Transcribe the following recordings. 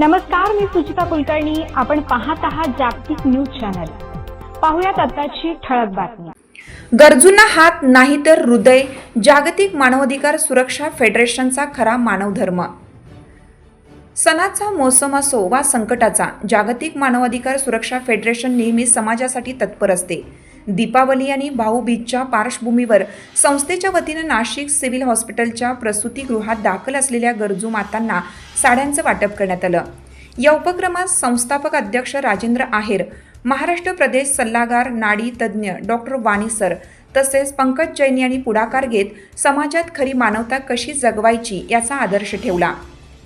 नमस्कार मी सुचिता कुलकर्णी. आपण पाहत आहात जागतिक न्यूज चॅनल. पाहुयात आताची ठळक बातमी. गरजूंना हात नाही तर हृदय जागतिक मानवाधिकार सुरक्षा फेडरेशनचा खरा मानवधर्म. सणाचा मोसम असो वा संकटाचा जागतिक मानवाधिकार सुरक्षा फेडरेशन नेहमी समाजासाठी तत्पर असते. दीपावली आणि भाऊबीजच्या पार्श्वभूमीवर संस्थेच्या वतीनं नाशिक सिव्हिल हॉस्पिटलच्या प्रसूतीगृहात दाखल असलेल्या गरजू मातांना साड्यांचं वाटप करण्यात आलं. या उपक्रमात संस्थापक अध्यक्ष राजेंद्र आहेर महाराष्ट्र प्रदेश सल्लागार नाडी तज्ज्ञ डॉक्टर वाणी सर तसेच पंकज जैन यांनी पुढाकार घेत समाजात खरी मानवता कशी जगवायची याचा आदर्श ठेवला.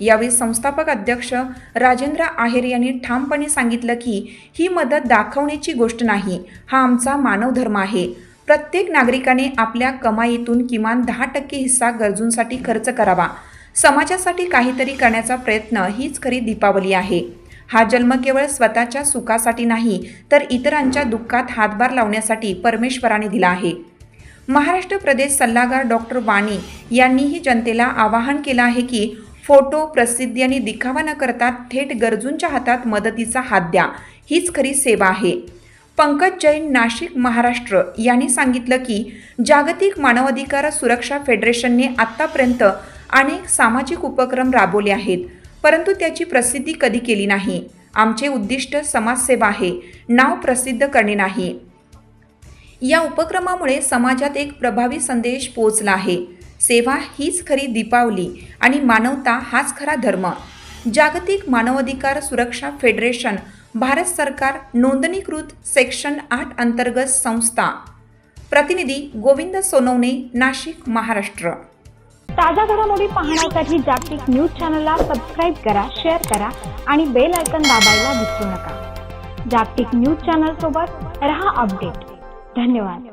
यावेळी संस्थापक अध्यक्ष राजेंद्र आहेर यांनी ठामपणे सांगितलं की ही मदत दाखवण्याची गोष्ट नाही हा आमचा मानवधर्म आहे. प्रत्येक नागरिकाने आपल्या कमाईतून किमान दहा टक्के हिस्सा गरजूंसाठी खर्च करावा. समाजासाठी काहीतरी करण्याचा प्रयत्न हीच खरी दीपावली आहे. हा जन्म केवळ स्वतःच्या सुखासाठी नाही तर इतरांच्या दुःखात हातभार लावण्यासाठी परमेश्वराने दिला आहे. महाराष्ट्र प्रदेश सल्लागार डॉक्टर वाणी यांनीही जनतेला आवाहन केलं आहे की फोटो प्रसिद्धी आणि दिखावा न करता थेट गरजूंच्या हातात मदतीचा हात द्या. हीच खरी सेवा आहे. पंकज जैन नाशिक महाराष्ट्र. यांनी सांगितलं की जागतिक मानवाधिकार सुरक्षा फेडरेशनने आत्तापर्यंत अनेक सामाजिक उपक्रम राबवले आहेत परंतु त्याची प्रसिद्धी कधी केली नाही. आमचे उद्दिष्ट समाजसेवा आहे नाव प्रसिद्ध करणे नाही. या उपक्रमामुळे समाजात एक प्रभावी संदेश पोहोचला आहे. सेवा हीच खरी दीपावली आणि मानवता हाच खरा धर्म. जागतिक मानवाधिकार सुरक्षा फेडरेशन भारत सरकार नोंदणीकृत सेक्शन आठ अंतर्गत संस्था. प्रतिनिधी गोविंद सोनवणे नाशिक महाराष्ट्र. ताज्या घडामोडी पाहण्यासाठी जागतिक न्यूज चॅनलला सबस्क्राईब करा शेअर करा आणि बेल आयकन दाबायला विसरू नका. जागतिक न्यूज चॅनल सोबत रहा अपडेट. धन्यवाद.